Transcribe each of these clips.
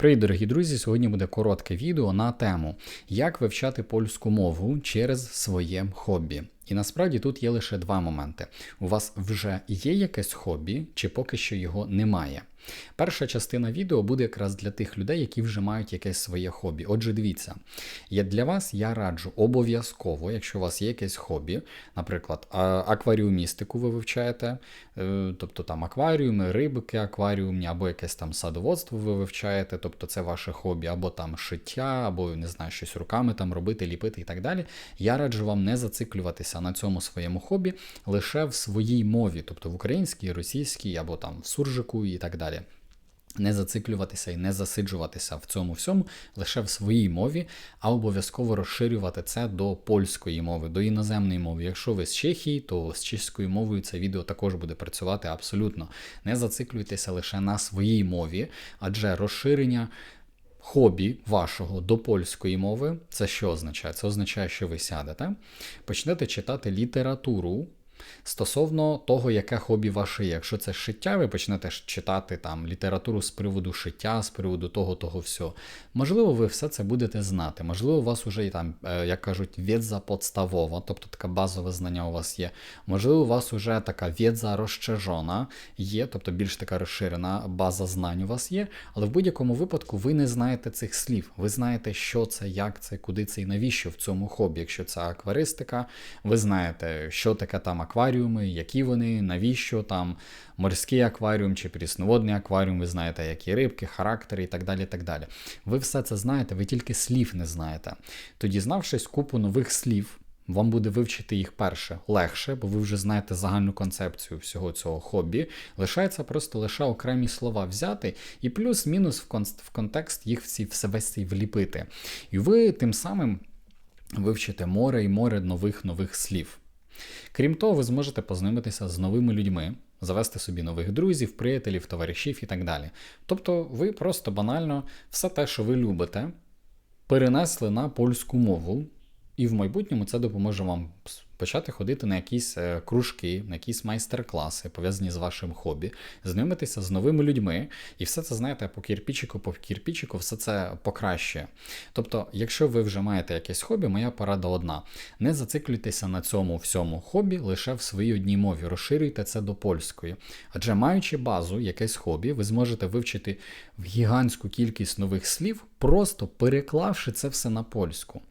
Привіт, дорогі друзі! Сьогодні буде коротке відео на тему, як вивчати польську мову через своє хобі. І насправді тут є лише два моменти: у вас вже є якесь хобі, чи поки що його немає. Перша частина відео буде якраз для тих людей, які вже мають якесь своє хобі. Отже, дивіться, я для вас я раджу обов'язково, якщо у вас є якесь хобі, наприклад, акваріумістику ви вивчаєте, е, тобто там акваріуми, рибки акваріумні, або якесь там садоводство ви вивчаєте, тобто це ваше хобі, або там шиття, або не знаю, щось руками там робити, ліпити і так далі. Я раджу вам не зациклюватися на цьому своєму хобі лише в своїй мові, тобто в українській, російській, або там в суржику і так далі. Не зациклюватися і не засиджуватися в цьому всьому лише в своїй мові, а обов'язково розширювати це до польської мови, до іноземної мови. Якщо ви з Чехії, то з чеською мовою це відео також буде працювати абсолютно. Не зациклюйтеся лише на своїй мові, адже розширення. Хобі вашого до польської мови, це що означає? Це означає, що ви сядете, почнете читати літературу Стосовно того, яке хобі ваше є. Якщо це шиття, ви почнете читати там літературу з приводу шиття, з приводу того, того всього. Можливо, ви все це будете знати. Можливо, у вас вже там, е, як кажуть, відза подставова, тобто таке базове знання у вас є. Можливо, у вас вже така відза розчажена є, тобто більш така розширена база знань у вас є, але в будь-якому випадку ви не знаєте цих слів. Ви знаєте, що це, як це, куди це і навіщо в цьому хобі. Якщо це акваристика, ви знаєте, що таке там акваріуми, які вони, навіщо там морський акваріум чи прісноводний акваріум, ви знаєте, які рибки, характери і так далі. так далі. Ви все це знаєте, ви тільки слів не знаєте. Тоді, знавшись купу нових слів, вам буде вивчити їх перше легше, бо ви вже знаєте загальну концепцію всього цього хобі. Лишається просто лише окремі слова взяти і плюс-мінус в контекст їх всі все весь цей вліпити. І ви тим самим вивчите море і море нових нових слів. Крім того, ви зможете познайомитися з новими людьми, завести собі нових друзів, приятелів, товаришів і так далі. Тобто, ви просто банально все те, що ви любите, перенесли на польську мову, і в майбутньому це допоможе вам почати ходити на якісь е, кружки, на якісь майстер-класи, пов'язані з вашим хобі, знайомитися з новими людьми, і все це, знаєте, по кірпічику, по кірпічику, все це покращує. Тобто, якщо ви вже маєте якесь хобі, моя порада одна: не зациклюйтеся на цьому всьому хобі лише в своїй одній мові, розширюйте це до польської. Адже маючи базу, якесь хобі, ви зможете вивчити в гігантську кількість нових слів, просто переклавши це все на польську.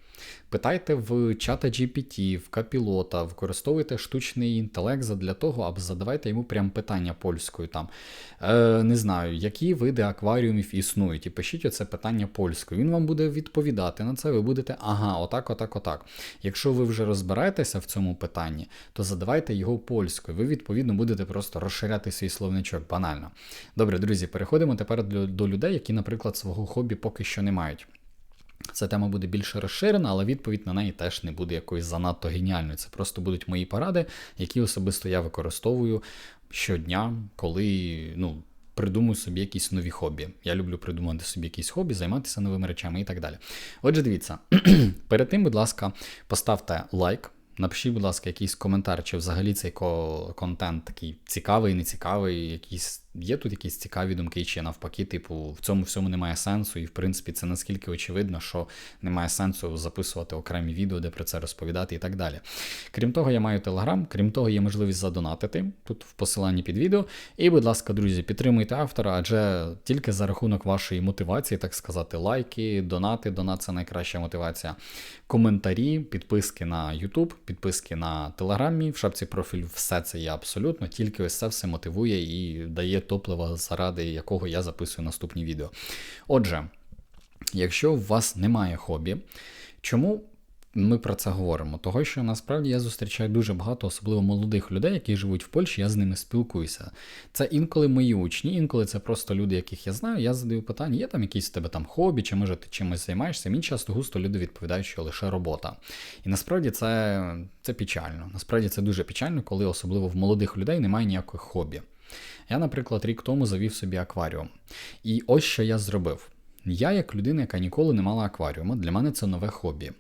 Питайте в чата GPT, в капілота, використовуйте штучний інтелект для того, аби задавайте йому прям питання польською. там. Е, Не знаю, які види акваріумів існують, і пишіть оце питання польською. Він вам буде відповідати на це, ви будете, ага, отак, отак, отак. Якщо ви вже розбираєтеся в цьому питанні, то задавайте його польською. Ви, відповідно, будете просто розширяти свій словничок банально. Добре, друзі, переходимо тепер до людей, які, наприклад, свого хобі поки що не мають. Ця тема буде більше розширена, але відповідь на неї теж не буде якоюсь занадто геніальною. Це просто будуть мої поради, які особисто я використовую щодня, коли ну, придумую собі якісь нові хобі. Я люблю придумати собі якісь хобі, займатися новими речами і так далі. Отже, дивіться, перед тим, будь ласка, поставте лайк. Напишіть, будь ласка, якийсь коментар, чи взагалі цей контент такий цікавий, нецікавий, якийсь є тут якісь цікаві думки, чи навпаки, типу, в цьому всьому немає сенсу, і в принципі це наскільки очевидно, що немає сенсу записувати окремі відео, де про це розповідати і так далі. Крім того, я маю телеграм, крім того, є можливість задонатити тут в посиланні під відео. І, будь ласка, друзі, підтримуйте автора, адже тільки за рахунок вашої мотивації, так сказати, лайки, донати, донат це найкраща мотивація. Коментарі, підписки на YouTube, підписки на Телеграмі, в шапці профілю, все це є абсолютно, тільки ось це все мотивує і дає топлива, заради якого я записую наступні відео. Отже, якщо у вас немає хобі, чому ми про це говоримо? Того, що насправді я зустрічаю дуже багато, особливо молодих людей, які живуть в Польщі, я з ними спілкуюся. Це інколи мої учні, інколи це просто люди, яких я знаю. Я задаю питання, є там якісь у тебе там хобі, чи може ти чимось займаєшся? Мені часто густо люди відповідають, що лише робота. І насправді це, це печально. Насправді це дуже печально, коли особливо в молодих людей немає ніяких хобі. Я, наприклад, рік тому завів собі акваріум. І ось що я зробив. Я, як людина, яка ніколи не мала акваріуму, для мене це нове хобі.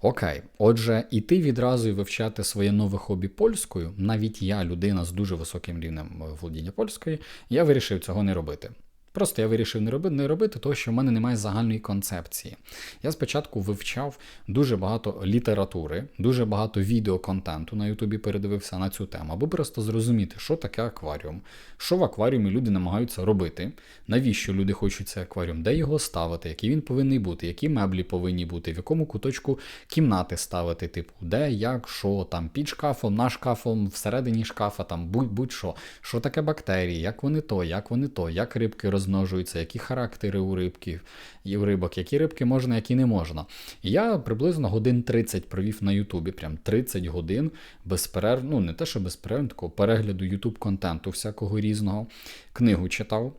Окей, отже, іти відразу і вивчати своє нове хобі польською, навіть я, людина з дуже високим рівнем володіння польської, я вирішив цього не робити. Просто я вирішив не робити, не робити, тому що в мене немає загальної концепції. Я спочатку вивчав дуже багато літератури, дуже багато відеоконтенту на Ютубі передивився на цю тему, аби просто зрозуміти, що таке акваріум, що в акваріумі люди намагаються робити, навіщо люди хочуть цей акваріум, де його ставити, який він повинен бути, які меблі повинні бути, в якому куточку кімнати ставити, типу, де, як, що, там під шкафом, на шкафом, всередині шкафа, там будь-будь-що, що таке бактерії, як вони то, як вони то, як рибки розмножуються, які характери у рибків і у рибок, які рибки можна, які не можна. І я приблизно годин 30 провів на Ютубі, прям 30 годин безперерв, ну не те, що безперервно, такого перегляду Ютуб контенту всякого різного, книгу читав.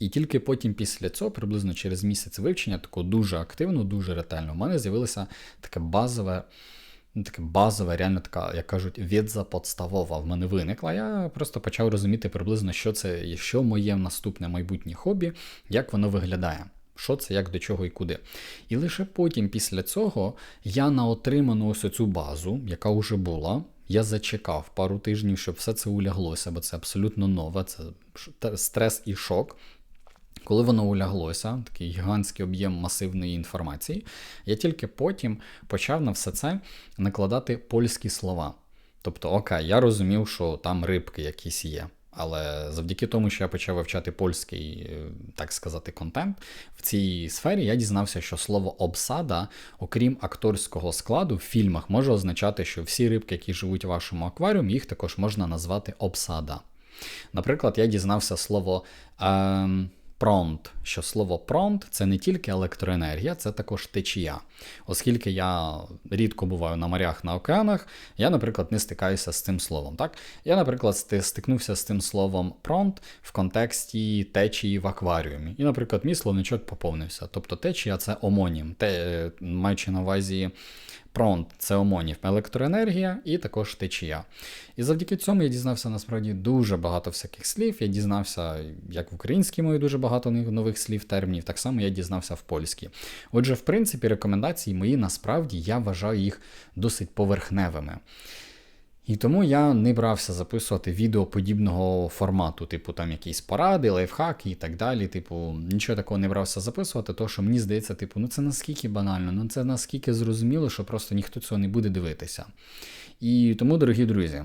І тільки потім після цього, приблизно через місяць вивчення, такого дуже активно, дуже ретельно, у мене з'явилося таке базове. Ну, таке базове, реально така, як кажуть, відза подставова в мене виникла. Я просто почав розуміти приблизно, що це, що моє наступне майбутнє хобі, як воно виглядає. Що це, як до чого і куди. І лише потім, після цього, я на отриману ось цю базу, яка вже була, я зачекав пару тижнів, щоб все це уляглося, бо це абсолютно нове, це стрес і шок. Коли воно уляглося, такий гігантський об'єм масивної інформації, я тільки потім почав на все це накладати польські слова. Тобто, окей, я розумів, що там рибки якісь є. Але завдяки тому, що я почав вивчати польський, е, так сказати, контент в цій сфері, я дізнався, що слово обсада, окрім акторського складу, в фільмах може означати, що всі рибки, які живуть у вашому акваріумі, їх також можна назвати обсада. Наприклад, я дізнався слово. Е Пронт, що слово пронт це не тільки електроенергія, це також течія. Оскільки я рідко буваю на морях на океанах, я, наприклад, не стикаюся з цим словом. Так? Я, наприклад, стикнувся з цим словом пронт в контексті течії в акваріумі. І, наприклад, мій словничок поповнився. Тобто течія це омонім, те, маючи на увазі Пронт це омонів електроенергія і також течія. І завдяки цьому я дізнався насправді дуже багато всяких слів. Я дізнався, як в українській мові дуже багато нових слів, термінів, так само я дізнався в польській. Отже, в принципі, рекомендації мої насправді я вважаю їх досить поверхневими. І тому я не брався записувати відео подібного формату, типу там якісь поради, лайфхаки і так далі. Типу, нічого такого не брався записувати, тому що мені здається, типу, ну це наскільки банально, ну це наскільки зрозуміло, що просто ніхто цього не буде дивитися. І тому, дорогі друзі.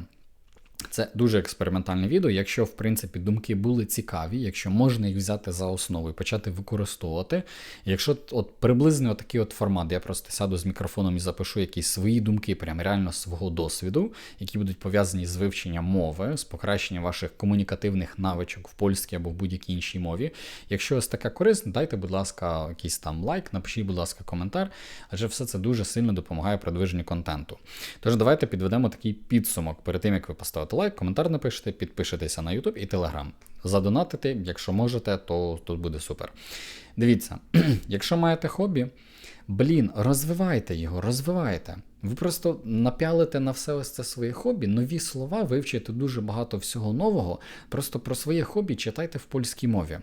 Це дуже експериментальне відео. Якщо, в принципі, думки були цікаві, якщо можна їх взяти за основу і почати використовувати. Якщо от приблизно такий от формат, я просто сяду з мікрофоном і запишу якісь свої думки, прям реально свого досвіду, які будуть пов'язані з вивченням мови, з покращенням ваших комунікативних навичок в польській або в будь-якій іншій мові. Якщо ось таке корисне, дайте, будь ласка, якийсь там лайк, напишіть, будь ласка, коментар, адже все це дуже сильно допомагає продвиженню контенту. Тож давайте підведемо такий підсумок перед тим, як ви поставите поставите лайк, коментар напишете, підпишетеся на YouTube і Telegram. Задонатити, якщо можете, то тут буде супер. Дивіться, якщо маєте хобі, блін, розвивайте його, розвивайте. Ви просто напялите на все ось це своє хобі, нові слова, вивчите дуже багато всього нового. Просто про своє хобі читайте в польській мові.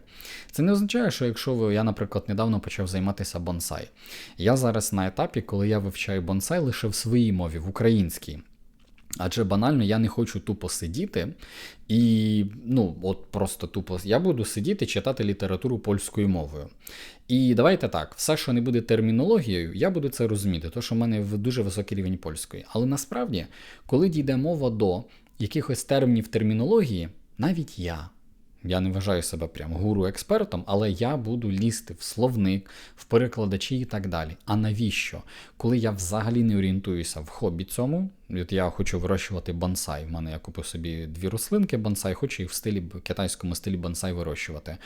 Це не означає, що якщо ви, я, наприклад, недавно почав займатися бонсай. Я зараз на етапі, коли я вивчаю бонсай лише в своїй мові, в українській. Адже банально я не хочу тупо сидіти і, ну, от просто тупо я буду сидіти читати літературу польською мовою. І давайте так, все, що не буде термінологією, я буду це розуміти, тому що в мене дуже високий рівень польської. Але насправді, коли дійде мова до якихось термінів термінології, навіть я. Я не вважаю себе прям гуру-експертом, але я буду лізти в словник, в перекладачі і так далі. А навіщо? Коли я взагалі не орієнтуюся в хобі цьому, от я хочу вирощувати бонсай. У мене я купив собі дві рослинки бонсай, хочу їх в стилі китайському стилі бонсай вирощувати.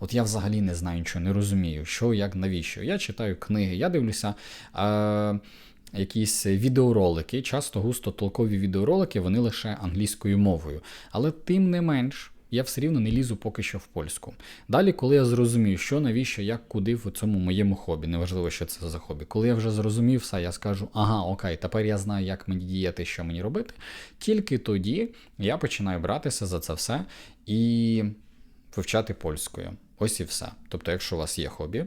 От я взагалі не знаю нічого, не розумію, що, як, навіщо. Я читаю книги, я дивлюся. Е- Якісь відеоролики, часто густо толкові відеоролики, вони лише англійською мовою. Але тим не менш, я все рівно не лізу поки що в польську. Далі, коли я зрозумію, що навіщо, як, куди в цьому моєму хобі, неважливо, що це за хобі. Коли я вже зрозумів все, я скажу, ага, окей, тепер я знаю, як мені діяти, що мені робити. Тільки тоді я починаю братися за це все і вивчати польською. Ось і все. Тобто, якщо у вас є хобі,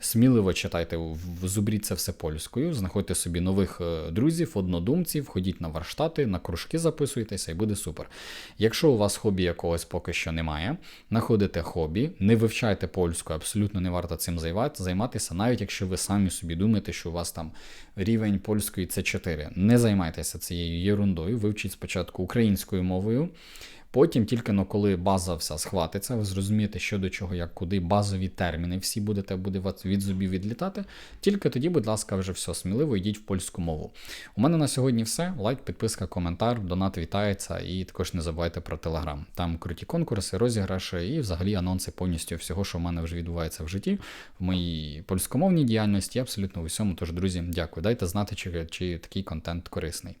Сміливо читайте, зубріть це все польською, знаходьте собі нових е, друзів, однодумців, ходіть на варштати, на кружки записуйтеся і буде супер. Якщо у вас хобі якогось поки що немає, знаходите хобі, не вивчайте польську, абсолютно не варто цим займатися, навіть якщо ви самі собі думаєте, що у вас там рівень польської це 4. Не займайтеся цією єрундою, вивчіть спочатку українською мовою. Потім, тільки ну, коли база вся схватиться, ви зрозумієте, що до чого, як куди, базові терміни всі будете буде від зубів відлітати. Тільки тоді, будь ласка, вже все сміливо йдіть в польську мову. У мене на сьогодні все. Лайк, підписка, коментар, донат вітається. І також не забувайте про телеграм. Там круті конкурси, розіграші і взагалі анонси повністю всього, що в мене вже відбувається в житті, в моїй польськомовній діяльності, абсолютно в усьому. Тож, друзі, дякую. Дайте знати, чи, чи такий контент корисний.